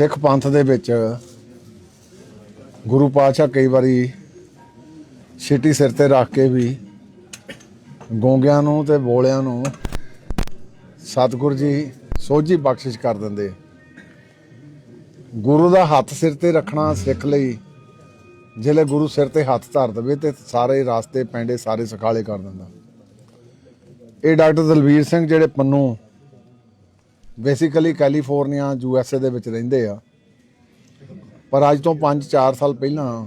ਸਿੱਖ ਪੰਥ ਦੇ ਵਿੱਚ ਗੁਰੂ ਪਾਤਸ਼ਾਹ ਕਈ ਵਾਰੀ ਛੇਟੀ ਸਿਰ ਤੇ ਰੱਖ ਕੇ ਵੀ ਗੋਂਗਿਆਂ ਨੂੰ ਤੇ ਬੋਲਿਆਂ ਨੂੰ ਸਤਿਗੁਰ ਜੀ ਸੋਝੀ ਬਖਸ਼ਿਸ਼ ਕਰ ਦਿੰਦੇ। ਗੁਰੂ ਦਾ ਹੱਥ ਸਿਰ ਤੇ ਰੱਖਣਾ ਸਿੱਖ ਲਈ ਜਿਹੜੇ ਗੁਰੂ ਸਿਰ ਤੇ ਹੱਥ ਧਰ ਦਵੇ ਤੇ ਸਾਰੇ ਰਾਸਤੇ, ਪੈਂਡੇ ਸਾਰੇ ਸਖਾਲੇ ਕਰ ਦਿੰਦਾ। ਇਹ ਡਾਕਟਰ ਦਲਵੀਰ ਸਿੰਘ ਜਿਹੜੇ Pannu basically California U S A ਦੇ ਵਿੱਚ ਰਹਿੰਦੇ ਆ। ਪਰ ਅੱਜ ਤੋਂ 5-4 ਸਾਲ ਪਹਿਲਾਂ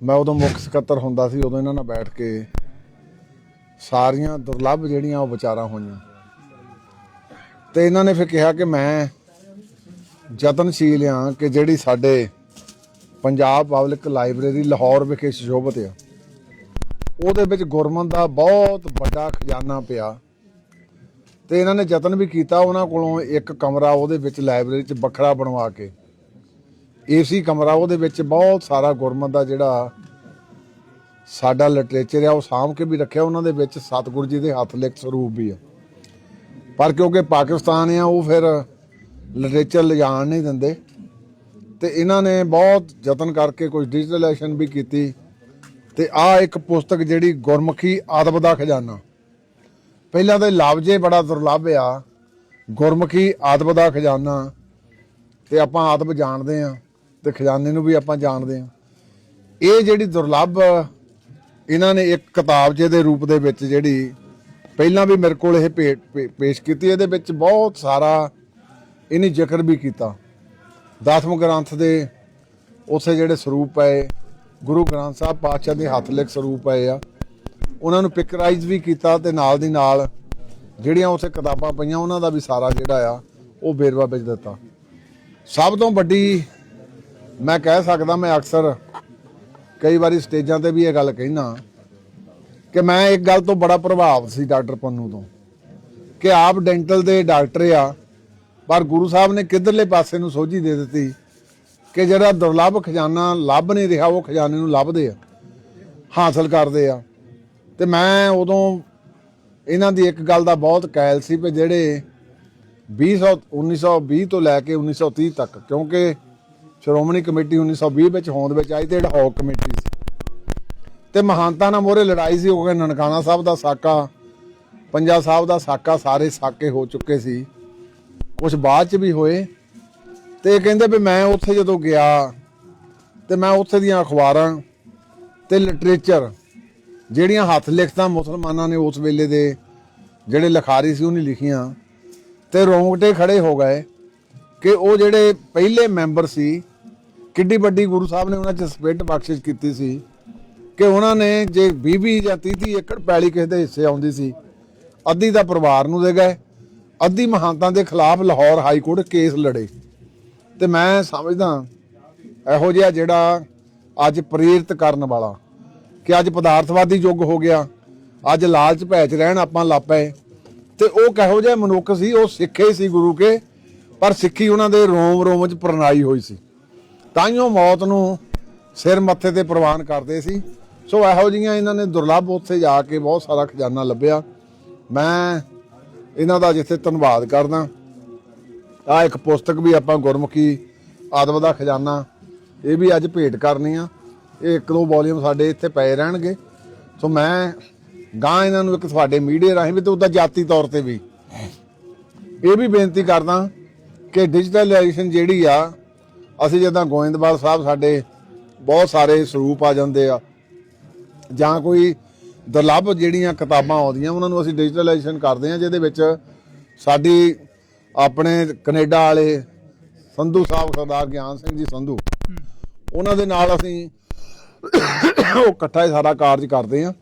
ਮੈਂ ਉਦੋਂ ਮੁੱਖ ਸਕੱਤਰ ਹੁੰਦਾ ਸੀ, ਉਦੋਂ ਇਹਨਾਂ ਨਾਲ ਬੈਠ ਕੇ ਸਾਰੀਆਂ ਦੁਰਲੱਭ ਜਿਹੜੀਆਂ ਉਹ ਵਿਚਾਰਾਂ ਹੋਈਆਂ। ਤੇ ਇਹਨਾਂ ਨੇ ਫਿਰ ਕਿਹਾ ਕਿ ਮੈਂ ਯਤਨਸ਼ੀਲ ਆ ਕਿ ਜਿਹੜੀ ਸਾਡੇ ਪੰਜਾਬ ਪਬਲਿਕ ਲਾਇਬ੍ਰੇਰੀ ਲਾਹੌਰ ਵਿਖੇ ਸੁਸ਼ੋਭਿਤ ਆ, ਉਹਦੇ ਵਿੱਚ ਗੁਰਮਨ ਦਾ ਬਹੁਤ ਵੱਡਾ ਖਜ਼ਾਨਾ ਪਿਆ। ਤੇ ਇਹਨਾਂ ਨੇ ਯਤਨ ਵੀ ਕੀਤਾ ਉਹਨਾਂ ਕੋਲੋਂ ਇੱਕ ਕਮਰਾ ਉਹਦੇ ਵਿੱਚ ਲਾਇਬ੍ਰੇਰੀ 'ਚ ਵੱਖਰਾ ਬਣਵਾ ਕੇ। ਏਸੀ ਕਮਰਾ ਉਹਦੇ ਵਿੱਚ ਬਹੁਤ ਸਾਰਾ ਗੁਰਮਤ ਦਾ ਜਿਹੜਾ ਸਾਡਾ ਲਿਟਰੇਚਰ ਆ, ਉਹ ਸਾਂਭ ਕੇ ਵੀ ਰੱਖਿਆ ਉਹਨਾਂ ਦੇ ਵਿੱਚ, ਸਤਿਗੁਰੂ ਜੀ ਦੇ ਹੱਥ ਲਿਖਤ ਸਰੂਪ ਵੀ ਆ। ਪਰ ਕਿਉਂਕਿ ਪਾਕਿਸਤਾਨ ਆ, ਉਹ ਫਿਰ ਲਿਟਰੇਚਰ ਲਿਜਾਣ ਨਹੀਂ ਦਿੰਦੇ। ਤੇ ਇਹਨਾਂ ਨੇ ਬਹੁਤ ਯਤਨ ਕਰਕੇ ਕੁਝ ਡਿਜੀਟਲਾਈਜੇਸ਼ਨ ਵੀ ਕੀਤੀ। ਤੇ ਆ ਇੱਕ ਪੁਸਤਕ ਜਿਹੜੀ ਗੁਰਮੁਖੀ ਆਦਬ ਦਾ ਖਜ਼ਾਨਾ। ਪਹਿਲਾਂ ਤਾਂ ਇਹ ਬੜਾ ਦੁਰਲੱਭ ਆ, ਗੁਰਮੁਖੀ ਆਦਬ ਦਾ ਖਜ਼ਾਨਾ, ਤੇ ਆਪਾਂ ਆਦਬ ਜਾਣਦੇ ਆ, ਤੇ ਖਜ਼ਾਨੇ ਨੂੰ ਵੀ ਆਪਾਂ ਜਾਣਦੇ ਆ। ਇਹ ਜਿਹੜੀ ਦੁਰਲੱਭ, ਇਹਨਾਂ ਨੇ ਇੱਕ ਕਿਤਾਬ ਜੇ ਦੇ ਰੂਪ ਦੇ ਵਿੱਚ ਜਿਹੜੀ ਪਹਿਲਾਂ ਵੀ ਮੇਰੇ ਕੋਲ ਇਹ ਭੇ- ਭੇ- ਪੇਸ਼ ਕੀਤੀ, ਇਹਦੇ ਵਿੱਚ ਬਹੁਤ ਸਾਰਾ ਇਹਨੇ ਜ਼ਿਕਰ ਵੀ ਕੀਤਾ। ਦਸਮ ਗ੍ਰੰਥ ਦੇ ਉਸੇ ਜਿਹੜੇ ਸਰੂਪ ਪਏ, ਗੁਰੂ ਗ੍ਰੰਥ ਸਾਹਿਬ ਪਾਤਸ਼ਾਹ ਦੇ ਹੱਥ ਲਿਖ ਸਰੂਪ ਪਏ ਆ। ਉਹਨਾਂ ਨੂੰ ਪਿਕਚਰਾਈਜ਼ ਵੀ ਕੀਤਾ ਤੇ ਨਾਲ ਦੀ ਨਾਲ ਜਿਹੜੀਆਂ ਉੱਥੇ ਕਿਤਾਬਾਂ ਪਈਆਂ, ਉਹਨਾਂ ਦਾ ਵੀ ਸਾਰਾ ਜਿਹੜਾ ਆ, ਉਹ ਵੇਰਵਾ ਵਿੱਚ ਦਿੱਤਾ। ਸਭ ਤੋਂ ਵੱਡੀ ਮੈਂ ਕਹਿ ਸਕਦਾ, ਮੈਂ ਅਕਸਰ ਕਈ ਵਾਰੀ ਸਟੇਜਾਂ ਤੇ ਵੀ ਇਹ ਗੱਲ ਕਹਿਣਾ ਕਿ ਮੈਂ ਇੱਕ ਗੱਲ ਤੋਂ ਬੜਾ ਪ੍ਰਭਾਵ ਸੀ ਡਾਕਟਰ ਪੰਨੂ ਤੋਂ ਕਿ ਆਪ ਡੈਂਟਲ ਦੇ ਡਾਕਟਰ ਆ, ਪਰ ਗੁਰੂ ਸਾਹਿਬ ਨੇ ਕਿੱਧਰਲੇ ਪਾਸੇ ਨੂੰ ਸੋਝੀ ਦੇ ਦਿੱਤੀ ਕਿ ਜਿਹੜਾ ਦੁਰਲੱਭ ਖਜ਼ਾਨਾ ਲੱਭ ਨਹੀਂ ਰਿਹਾ, ਉਹ ਖਜ਼ਾਨੇ ਨੂੰ ਲੱਭਦੇ ਆ, ਹਾਸਲ ਕਰਦੇ ਆ। ਤੇ ਮੈਂ ਉਦੋਂ ਇਹਨਾਂ ਦੀ ਇੱਕ ਗੱਲ ਦਾ ਬਹੁਤ ਕਾਇਲ ਸੀ ਵੀ ਜਿਹੜੇ 20 1920 ਤੋਂ ਲੈ ਕੇ 1930 ਤੱਕ, ਕਿਉਂਕਿ ਸ਼੍ਰੋਮਣੀ ਕਮੇਟੀ 1920 ਵਿੱਚ ਹੋਂਦ ਵਿੱਚ ਆਈ ਤੇ ਹੌਕ ਕਮੇਟੀ ਸੀ। ਤੇ ਮਹਾਨਤਾ ਨਾਲ ਮੋਰੇ ਲੜਾਈ ਸੀ, ਹੋ ਗਿਆ ਨਨਕਾਣਾ ਸਾਹਿਬ ਦਾ ਸਾਕਾ, ਪੰਜਾ ਸਾਹਿਬ ਦਾ ਸਾਕਾ ਸਾਰੇ ਸਾਕੇ ਹੋ ਚੁੱਕੇ ਸੀ। ਕੁਝ ਬਾਅਦ ਚ ਵੀ ਹੋਏ। ਤੇ ਕਹਿੰਦੇ ਵੀ ਮੈਂ ਉੱਥੇ ਜਦੋਂ ਗਿਆ ਤੇ ਮੈਂ ਉੱਥੇ ਦੀਆਂ ਅਖਬਾਰਾਂ ਤੇ ਲਿਟਰੇਚਰ ਜਿਹੜੀਆਂ ਹੱਥ ਲਿਖਤਾਂ ਮੁਸਲਮਾਨਾਂ ਨੇ ਉਸ ਵੇਲੇ ਦੇ, ਜਿਹੜੇ ਲਿਖਾਰੀ ਸੀ ਉਹਨੇ ਲਿਖੀਆਂ। ਤੇ ਰੋਂਗਟੇ ਖੜੇ ਹੋ ਗਏ ਕਿ ਉਹ ਜਿਹੜੇ ਪਹਿਲੇ ਮੈਂਬਰ ਸੀ, ਕਿੱਡੀ ਵੱਡੀ ਗੁਰੂ ਸਾਹਿਬ ਨੇ ਉਹਨਾਂ 'ਚ ਸਪਿਰਟ ਬਖਸ਼ਿਸ਼ ਕੀਤੀ ਸੀ ਕਿ ਉਹਨਾਂ ਨੇ ਜੇ 20 ਜਾਂ 30 ਏਕੜ ਪੈਲੀ ਕਿਸੇ ਦੇ ਹਿੱਸੇ ਆਉਂਦੀ ਸੀ, ਅੱਧੀ ਦਾ ਪਰਿਵਾਰ ਨੂੰ ਦੇ ਗਏ, ਅੱਧੀ ਮਹਾਂਤਾਂ ਦੇ ਖਿਲਾਫ ਲਾਹੌਰ ਹਾਈ ਕੋਰਟ ਕੇਸ ਲੜੇ। ਤੇ ਮੈਂ ਸਮਝਦਾ, ਇਹੋ ਜਿਹਾ ਜਿਹੜਾ ਅੱਜ ਪ੍ਰੇਰਿਤ ਕਰਨ ਵਾਲਾ ਕਿ ਅੱਜ ਪਦਾਰਥਵਾਦੀ ਯੁੱਗ ਹੋ ਗਿਆ, ਅੱਜ ਲਾਲਚ ਭੈ ਚ ਰਹਿਣ ਆਪਾਂ ਲੱਪੇ ਤੇ ਉਹ ਕਹੋ ਜਿਹਾ ਮਨੁੱਖ ਸੀ, ਉਹ ਸਿੱਖੇ ਸੀ ਗੁਰੂ ਕੇ, ਪਰ ਸਿੱਖੀ ਉਹਨਾਂ ਦੇ ਰੋਮ ਰੋਮ ਚ ਪ੍ਰਣਾਈ ਹੋਈ ਸੀ। ਤਾਂ ਹੀ ਉਹ ਮੌਤ ਨੂੰ ਸਿਰ ਮੱਥੇ ਤੇ ਪ੍ਰਵਾਨ ਕਰਦੇ ਸੀ। ਸੋ ਇਹੋ ਜਿਹੀਆਂ ਇਹਨਾਂ ਨੇ ਦੁਰਲੱਭ ਉੱਥੇ ਜਾ ਕੇ ਬਹੁਤ ਸਾਰਾ ਖਜ਼ਾਨਾ ਲੱਭਿਆ। ਮੈਂ ਇਹਨਾਂ ਦਾ ਜਿੱਥੇ ਧੰਨਵਾਦ ਕਰਦਾ ਆ ਇੱਕ ਪੁਸਤਕ ਵੀ ਆਪਾਂ ਗੁਰਮੁਖੀ ਆਦਮ ਦਾ ਖਜ਼ਾਨਾ, ਇਹ ਵੀ ਅੱਜ ਭੇਟ ਕਰਨੀ ਆ। ਇਹ ਇੱਕ ਦੋ ਵੋਲੀਅਮ ਸਾਡੇ ਇੱਥੇ ਪਏ ਰਹਿਣਗੇ। ਸੋ ਮੈਂ ਗਾਂ ਇਹਨਾਂ ਨੂੰ ਇੱਕ ਤੁਹਾਡੇ ਮੀਡੀਆ ਰਾਹੀਂ ਵੀ ਤੇ ਉਹਦਾ ਜਾਤੀ ਤੌਰ ਤੇ ਵੀ। ਇਹ ਵੀ ਬੇਨਤੀ ਕਰਦਾ ਕਿ ਡਿਜੀਟਲਾਈਜੇਸ਼ਨ ਜਿਹੜੀ ਆ, ਅਸੀਂ ਜਦੋਂ ਗੋਇੰਦਵਾਲ ਸਾਹਿਬ ਸਾਡੇ ਬਹੁਤ ਸਾਰੇ ਸਰੂਪ ਆ ਜਾਂਦੇ ਆ, ਜਾਂ ਕੋਈ ਦੁਰਲੱਭ ਜਿਹੜੀਆਂ ਕਿਤਾਬਾਂ ਆਉਂਦੀਆਂ, ਉਹਨਾਂ ਨੂੰ ਅਸੀਂ ਡਿਜੀਟਲਾਈਜੇਸ਼ਨ ਕਰਦੇ ਆ, ਜਿਹਦੇ ਵਿੱਚ ਸਾਡੀ ਆਪਣੇ ਕੈਨੇਡਾ ਵਾਲੇ ਸੰਧੂ ਸਾਹਿਬ, ਸਰਦਾਰ ਗਿਆਨ ਸਿੰਘ ਜੀ ਸੰਧੂ, ਉਹਨਾਂ ਦੇ ਨਾਲ ਅਸੀਂ ਉਹ ਇਕੱਠਾ ਹੀ ਸਾਰਾ ਕਾਰਜ ਕਰਦੇ ਆ।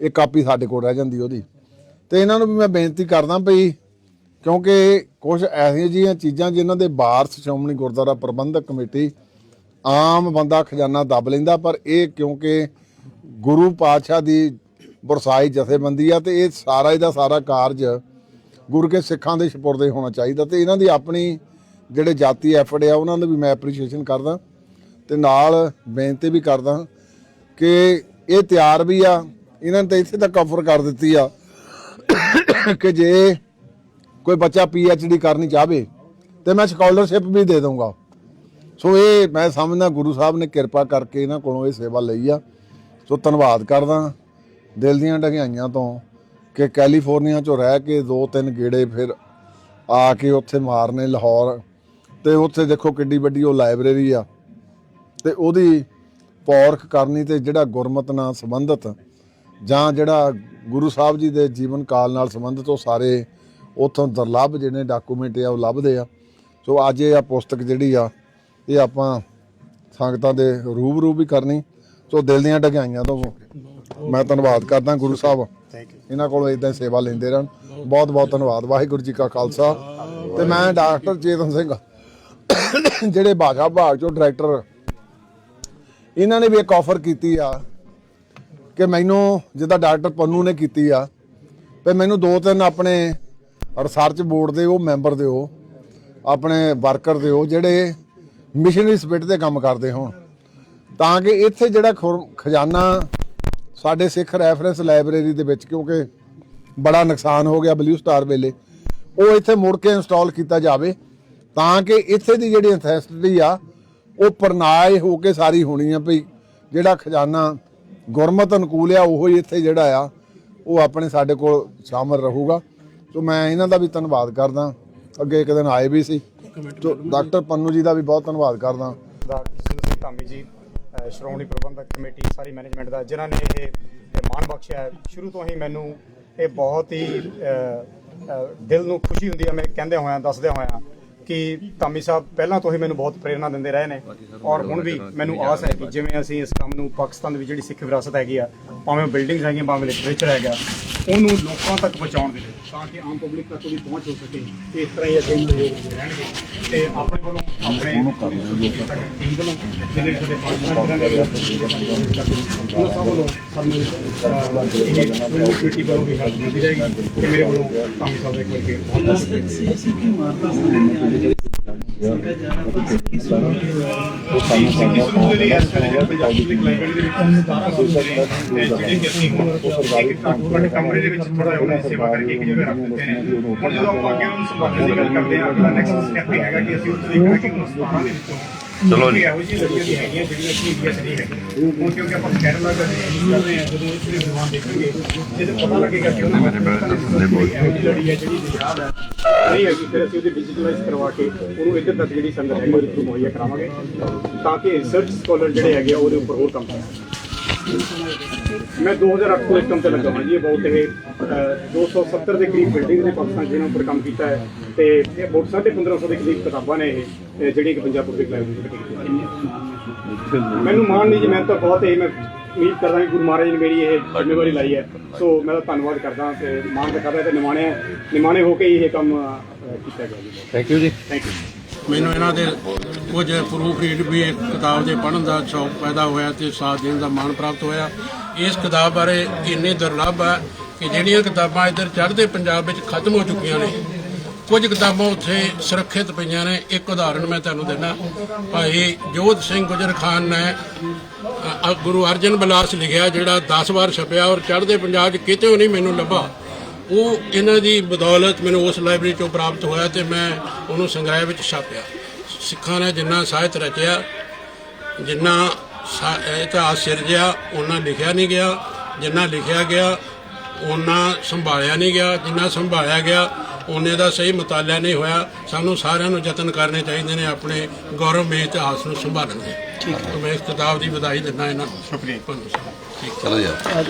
ਇਹ ਕਾਪੀ ਸਾਡੇ ਕੋਲ ਰਹਿ ਜਾਂਦੀ ਉਹਦੀ। ਤੇ ਇਹਨਾਂ ਨੂੰ ਵੀ ਮੈਂ ਬੇਨਤੀ ਕਰਦਾ ਭਈ ਕਿਉਂਕਿ ਕੁਝ ਐਸੀਆਂ ਜਿਹੀਆਂ ਚੀਜ਼ਾਂ ਜਿਨ੍ਹਾਂ ਦੇ ਬਾਰਸ ਸ਼੍ਰੋਮਣੀ ਗੁਰਦੁਆਰਾ ਪ੍ਰਬੰਧਕ ਕਮੇਟੀ ਆਮ ਬੰਦਾ ਖਜ਼ਾਨਾ ਦੱਬ ਲੈਂਦਾ, ਪਰ ਇਹ ਕਿਉਂਕਿ ਗੁਰੂ ਪਾਤਸ਼ਾਹ ਦੀ ਬਰਸਾਈ ਜਥੇਬੰਦੀ ਆ ਤੇ ਇਹ ਸਾਰਾ ਇਹਦਾ ਸਾਰਾ ਕਾਰਜ ਗੁਰੂ ਕੇ ਸਿੱਖਾਂ ਦੇ ਸਪੁਰਦੇ ਹੋਣਾ ਚਾਹੀਦਾ ਤੇ ਇਹਨਾਂ ਦੀ ਆਪਣੀ ਜਿਹੜੇ ਜਾਤੀ ਐਫਰਟ ਆ, ਉਹਨਾਂ ਦਾ ਵੀ ਮੈਂ ਐਪਰੀਸ਼ੀਏਸ਼ਨ ਕਰਦਾ। ਤੇ ਨਾਲ ਬੇਨਤੀ ਵੀ ਕਰਦਾ ਕਿ ਇਹ ਤਿਆਰ ਵੀ ਆ, ਇਹਨਾਂ ਨੇ ਤਾਂ ਇੱਥੇ ਤੱਕ ਆਫਰ ਕਰ ਦਿੱਤੀ ਆ ਕਿ ਜੇ ਕੋਈ ਬੱਚਾ ਡੀ ਕਰਨੀ ਚਾਹਵੇ ਤੇ ਮੈਂ ਸਕਾਲਰਸ਼ਿਪ ਵੀ ਦੇ ਦਊਂਗਾ। ਸੋ ਇਹ ਮੈਂ ਸਮਝਦਾ ਗੁਰੂ ਸਾਹਿਬ ਨੇ ਕਿਰਪਾ ਕਰਕੇ ਇਹਨਾਂ ਕੋਲੋਂ ਇਹ ਸੇਵਾ ਲਈ ਆ। ਸੋ ਧੰਨਵਾਦ ਕਰਦਾ ਦਿਲ ਦੀਆਂ ਢਗਾਈਆਂ ਤੋਂ ਕਿ ਕੈਲੀਫੋਰਨੀਆ ਚੋਂ ਰਹਿ ਕੇ ਦੋ ਤਿੰਨ ਗੇੜੇ ਫਿਰ ਆ ਕੇ ਉੱਥੇ ਮਾਰਨੇ ਲਾਹੌਰ ਤੇ ਉੱਥੇ ਦੇਖੋ ਕਿੱਡੀ ਵੱਡੀ ਉਹ ਲਾਇਬ੍ਰੇਰੀ ਆ ਤੇ ਉਹਦੀ ਪੌਰਖ ਕਰਨੀ ਤੇ ਜਿਹੜਾ ਗੁਰਮਤ ਨਾਲ ਸੰਬੰਧਿਤ ਜਾਂ ਜਿਹੜਾ ਗੁਰੂ ਸਾਹਿਬ ਜੀ ਦੇ ਜੀਵਨ ਕਾਲ ਨਾਲ ਸੰਬੰਧਿਤ ਉਹ ਸਾਰੇ ਉਥੋਂ ਦੁਰਲੱਭ ਜਿਹੜੇ ਡਾਕੂਮੈਂਟ ਆ ਉਹ ਲੱਭਦੇ ਆ। ਸੋ ਅੱਜ ਇਹ ਆ ਪੁਸਤਕ ਜਿਹੜੀ ਆ ਇਹ ਆਪਾਂ ਸੰਗਤਾਂ ਦੇ ਰੂਬਰੂ ਵੀ ਕਰਨੀ। ਸੋ ਦਿਲ ਦੀਆਂ ਢਗਾਈਆਂ ਤੋਂ ਮੈਂ ਧੰਨਵਾਦ ਕਰਦਾ ਗੁਰੂ ਸਾਹਿਬ। ਇਹਨਾਂ ਕੋਲੋਂ ਇਦਾਂ ਸੇਵਾ ਲੈਂਦੇ ਰਹਿਣ। ਬਹੁਤ ਬਹੁਤ ਧੰਨਵਾਦ। ਵਾਹਿਗੁਰੂ ਜੀ ਕਾ ਖਾਲਸਾ। ਤੇ ਮੈਂ ਡਾਕਟਰ ਚੇਤਨ ਸਿੰਘ ਜਿਹੜੇ ਬਾਜਾ ਭਾਗ ਚੋਂ ਡਾਇਰੈਕਟਰ ਇਹਨਾਂ ਨੇ ਵੀ ਇੱਕ ਆਫਰ ਕੀਤੀ ਆ ਕਿ ਮੈਨੂੰ, ਜਿੱਦਾਂ ਡਾਕਟਰ ਪੰਨੂ ਨੇ ਕੀਤੀ ਆ, ਤੇ ਮੈਨੂੰ ਦੋ ਤਿੰਨ ਆਪਣੇ ਰਿਸਰਚ ਬੋਰਡ ਦੇ ਉਹ ਮੈਂਬਰ ਦਿਓ, ਆਪਣੇ ਵਰਕਰ ਦਿਓ, ਜਿਹੜੇ ਮਿਸ਼ਨਰੀ ਸਪਿਟ ਤੇ ਕੰਮ ਕਰਦੇ ਹੋਣ। ਤਾਂ ਕਿ ਇੱਥੇ ਜਿਹੜਾ ਖੁਰ- ਖਜ਼ਾਨਾ ਸਾਡੇ ਸਿੱਖ ਰੈਫਰੈਂਸ ਲਾਇਬ੍ਰੇਰੀ ਦੇ ਵਿੱਚ, ਕਿਉਂਕਿ ਬੜਾ ਨੁਕਸਾਨ ਹੋ ਗਿਆ ਬਲੂ ਸਟਾਰ ਵੇਲੇ, ਉਹ ਇੱਥੇ ਮੁੜ ਕੇ ਇੰਸਟਾਲ ਕੀਤਾ ਜਾਵੇ, ਤਾਂ ਕਿ ਇੱਥੇ ਦੀ ਜਿਹੜੀ ਅਥੈਸਟੀ ਆ ਉਹ ਪ੍ਰਣਾਏ ਹੋ ਕੇ ਸਾਰੀ ਹੋਣੀ ਆ ਭਈ, ਜਿਹੜਾ ਖਜ਼ਾਨਾ ਗੁਰਮਤ ਅਨੁਕੂਲ ਆ, ਉਹੋ ਹੀ ਇੱਥੇ ਜਿਹੜਾ ਆ, ਉਹ ਆਪਣੇ ਸਾਡੇ ਕੋਲ ਸ਼ਾਮਲ ਰਹੂਗਾ। ਸੋ ਮੈਂ ਇਹਨਾਂ ਦਾ ਵੀ ਧੰਨਵਾਦ ਕਰਦਾ। ਅੱਗੇ ਇੱਕ ਦਿਨ ਆਏ ਵੀ ਸੀ। ਸੋ ਡਾਕਟਰ ਪੰਨੂ ਜੀ ਦਾ ਵੀ ਬਹੁਤ ਧੰਨਵਾਦ ਕਰਦਾ। ਦਾ ਸਿੰਘ ਧਾਮੀ ਜੀ ਸ਼੍ਰੋਮਣੀ ਪ੍ਰਬੰਧਕ ਕਮੇਟੀ, ਸਾਰੀ ਮੈਨੇਜਮੈਂਟ ਦਾ, ਜਿਨ੍ਹਾਂ ਨੇ ਇਹ ਮਾਣ ਬਖਸ਼ਿਆ ਸ਼ੁਰੂ ਤੋਂ ਹੀ ਮੈਨੂੰ ਇਹ ਬਹੁਤ ਹੀ ਦਿਲ ਨੂੰ ਖੁਸ਼ੀ ਹੁੰਦੀ ਹੈ ਮੈਂ ਕਹਿੰਦੇ ਹੋਇਆ, ਦੱਸਦੇ ਹੋਇਆਂ। ਕਿ ਧਾਮੀ ਸਾਹਿਬ ਪਹਿਲਾਂ ਤੋਂ ਹੀ ਮੈਨੂੰ ਬਹੁਤ ਪ੍ਰੇਰਣਾ ਦਿੰਦੇ ਰਹੇ ਨੇ। ਔਰ ਹੁਣ ਵੀ ਮੈਨੂੰ ਆਸ ਹੈ ਕਿ ਜਿਵੇਂ ਅਸੀਂ ਇਸ ਕੰਮ ਨੂੰ ਪਾਕਿਸਤਾਨ ਦੀ ਵੀ ਜਿਹੜੀ ਸਿੱਖ ਵਿਰਾਸਤ ਹੈਗੀ ਆ ਭਾਵੇਂ ਬਿਲਡਿੰਗਸ ਹੈਗੀਆਂ ਭਾਵੇਂ ਲਿਟਰੇਚਰ ਹੈਗਾ ਉਹਨੂੰ ਲੋਕਾਂ ਤੱਕ ਪਹੁੰਚਾਉਣ ਦੇ ਲਈ ਤਾਂ ਕਿ ਆਮ ਪਬਲਿਕ ਤੱਕ ਉਹਦੀ ਪਹੁੰਚ ਹੋ ਸਕੇ ਤੇ ਇਸ ਤਰ੍ਹਾਂ ਹੀ ਨੂੰ ਲੋਕ ਰਹਿਣਗੇ। ਤੇ ਆਪਣੇ ਵੱਲੋਂ ਆਪਣੇ ਟੀਮ ਵੱਲੋਂ ਜਿਹੜੇ ਸਾਡੇ ਪਾਰਟਨਰ ਨੇ ਉਹਨਾਂ ਸਭ ਵੱਲੋਂ ਸਾਨੂੰ ਇਹ ਕਮੇਟੀ ਵੱਲੋਂ ਵੀ ਹੈਲਪ ਮਿਲਦੀ ਰਹੇਗੀ ਤੇ ਮੇਰੇ ਵੱਲੋਂ ਕੰਮ ਸਾਹਿਬ ਦਾ ਇੱਕ ਵਾਰ ਫੇਰ। ਬਹੁਤ ਬਹੁਤ ਕਮਰੇ ਦੇ ਵਿੱਚ ਥੋੜਾ ਉਹਨਾਂ ਦੀ ਸੇਵਾ ਕਰਕੇ ਇੱਕ ਜਗ੍ਹਾ ਰੱਖ ਦਿੱਤੇ ਨੇ ਹੁਣ ਜਦੋਂ ਆਪਾਂ ਅੱਗੇ ਉਹਨੂੰ ਸੰਭਾਲਣ ਦੀ ਗੱਲ ਕਰਦੇ ਹਾਂ ਅਗਲਾ ਨੈਕਸਟ ਸਟੈਪ ਇਹ ਹੈਗਾ ਕਿ ਅਸੀਂ ਉਸ ਤਰੀਕੇ ਨਾਲ ਕਿ ਉਸ ਸਤਾਰਾਂ ਦੇ ਵਿੱਚੋਂ ਚਲੋ ਜੀ। ਇਹੋ ਜਿਹੀ ਲੜੀਆਂ ਦੀ ਹੈਗੀਆਂ ਜਿਹੜੀਆਂ ਕਿ ਇੰਡੀਆ ਚ ਨਹੀਂ ਹੈਗੀਆਂ ਕਿਉਂਕਿ ਆਪਾਂ ਕੈਨੇਡਾ ਕਰਦੇ ਹਾਂ ਕਰਦੇ ਹਾਂ ਜਦੋਂ ਇਸ ਦੇ ਵਿਦਵਾਨ ਦੇਖਣਗੇ ਜਿਹਦੇ ਪਤਾ ਲੱਗੇਗਾ ਕਿ ਉਹਨਾਂ ਦੀ ਲੜੀ ਹੈ ਜਿਹੜੀ ਨਿਸ਼ਾਨ ਹੈ। ਨਹੀਂ ਹੈਗੀ ਫਿਰ ਅਸੀਂ ਉਹਦੀ ਡਿਜੀਟਲਾਈਜ਼ ਕਰਵਾ ਕੇ ਉਹਨੂੰ ਇੱਧਰ ਤੱਕ ਜਿਹੜੀ ਸੰਗਤ ਹੈ ਉਹਦੇ ਥਰੂ ਮੁਹੱਈਆ ਕਰਾਵਾਂਗੇ ਤਾਂ ਕਿ ਰਿਸਰਚ ਸਕਾਲਰ ਜਿਹੜੇ ਹੈਗੇ ਆ ਉਹਦੇ ਉੱਪਰ ਹੋਰ ਕੰਮ ਕਰਨ ਮੈਂ 2008 ਤੋਂ ਇਸ ਕੰਮ ਤੇ ਲੱਗਾ ਹਾਂ ਜੀ ਇਹ ਬਹੁਤ ਇਹ ਅਹ, 270 ਦੇ ਕਰੀਬ ਬਿਲਡਿੰਗ ਨੇ ਪਾਕਿਸਤਾਨ ਜਿਹਨਾਂ ਉੱਪਰ ਕੰਮ ਕੀਤਾ ਹੈ ਤੇ ਇਹ ਬਹੁਤ 1550 ਦੇ ਕਰੀਬ ਕਿਤਾਬਾਂ ਨੇ ਇਹ ਜਿਹੜੀਆਂ ਕਿ ਪੰਜਾਬ ਪਬਲਿਕ ਲਾਇਬ੍ਰੇਰੀ ਮੈਨੂੰ ਮਾਣ ਨਹੀਂ ਜੀ ਮੈਂ ਤਾਂ ਬਹੁਤ ਇਹ ਮੈਂ ਉਮੀਦ ਕਰਦਾ ਕਿ ਗੁਰੂ ਮਹਾਰਾਜ ਨੇ ਮੇਰੀ ਇਹ ਜ਼ਿੰਮੇਵਾਰੀ ਲਈ ਹੈ। ਸੋ ਮੈਂ ਤਾਂ ਧੰਨਵਾਦ ਕਰਦਾ ਤੇ ਮਾਣ ਤਾਂ ਕਰਦਾ ਤੇ ਨਿਮਾਣੇ ਨਿਮਾਣੇ ਹੋ ਕੇ ਹੀ ਇਹ ਕੰਮ ਕੀਤਾ ਗਿਆ ਜੀ। ਥੈਂਕ ਯੂ ਜੀ। ਥੈਂਕ ਯੂ ਮੈਨੂੰ ਇਹਨਾਂ ਦੇ ਕੁਝ ਪ੍ਰੂਫ ਰੀਡ ਵੀ ਇੱਕ ਕਿਤਾਬ ਦੇ ਪੜ੍ਹਨ ਦਾ ਸ਼ੌਕ ਪੈਦਾ ਹੋਇਆ ਤੇ ਸਾਥ ਦੇਣ ਦਾ ਮਾਣ ਪ੍ਰਾਪਤ ਹੋਇਆ। ਇਸ ਕਿਤਾਬ ਬਾਰੇ ਇੰਨੇ ਦੁਰਲੱਭ ਹੈ ਕਿ ਜਿਹੜੀਆਂ ਕਿਤਾਬਾਂ ਇੱਧਰ ਚੜ੍ਹਦੇ ਪੰਜਾਬ ਵਿੱਚ ਖਤਮ ਹੋ ਚੁੱਕੀਆਂ ਨੇ, ਕੁਝ ਕਿਤਾਬਾਂ ਉੱਥੇ ਸੁਰੱਖਿਅਤ ਪਈਆਂ ਨੇ। ਇੱਕ ਉਦਾਹਰਣ ਮੈਂ ਤੁਹਾਨੂੰ ਦਿੰਦਾ। ਭਾਈ ਜੋਧ ਸਿੰਘ ਗੁਜਰ ਖਾਨ ਨੇ ਗੁਰੂ ਅਰਜਨ ਬਲਾਸ ਲਿਖਿਆ ਜਿਹੜਾ 10 ਵਾਰ ਛਪਿਆ ਔਰ ਚੜ੍ਹਦੇ ਪੰਜਾਬ 'ਚ ਕਿਤੇ ਨਹੀਂ ਮੈਨੂੰ ਲੱਭਾ। ਉਹ ਇਹਨਾਂ ਦੀ ਬਦੌਲਤ ਮੈਨੂੰ ਉਸ ਲਾਇਬ੍ਰੇਰੀ ਚੋਂ ਪ੍ਰਾਪਤ ਹੋਇਆ ਤੇ ਮੈਂ ਉਹਨੂੰ ਸੰਗ੍ਰਹਿ ਵਿੱਚ ਛਾਪਿਆ। ਸਿੱਖਾਂ ਨੇ ਜਿੰਨਾ ਸਾਹਿਤ ਰਚਿਆ ਜਿੰਨਾ ਇਤਿਹਾਸ ਸਿਰਜਿਆ ਉਹਨਾਂ ਲਿਖਿਆ ਨਹੀਂ ਗਿਆ ਜਿੰਨਾ ਲਿਖਿਆ ਗਿਆ ਉਹਨਾਂ ਸੰਭਾਲਿਆ ਨਹੀਂ ਗਿਆ ਜਿੰਨਾ ਸੰਭਾਲਿਆ ਗਿਆ ਉਹਨੇ ਦਾ ਸਹੀ ਮਤਾਲਿਆ ਨਹੀਂ ਹੋਇਆ। ਸਾਨੂੰ ਸਾਰਿਆਂ ਨੂੰ ਯਤਨ ਕਰਨੇ ਚਾਹੀਦੇ ਨੇ ਆਪਣੇ ਗੌਰਵਮਈ ਇਤਿਹਾਸ ਨੂੰ ਸੰਭਾਲਣ ਦੇ। ਠੀਕ ਹੈ। ਮੈਂ ਇਸ ਕਿਤਾਬ ਦੀ ਵਧਾਈ ਦਿੰਦਾ ਇਹਨਾਂ ਨੂੰ। ਸ਼ੁਕਰੀਆ। ਚਲੋ ਯਾਰ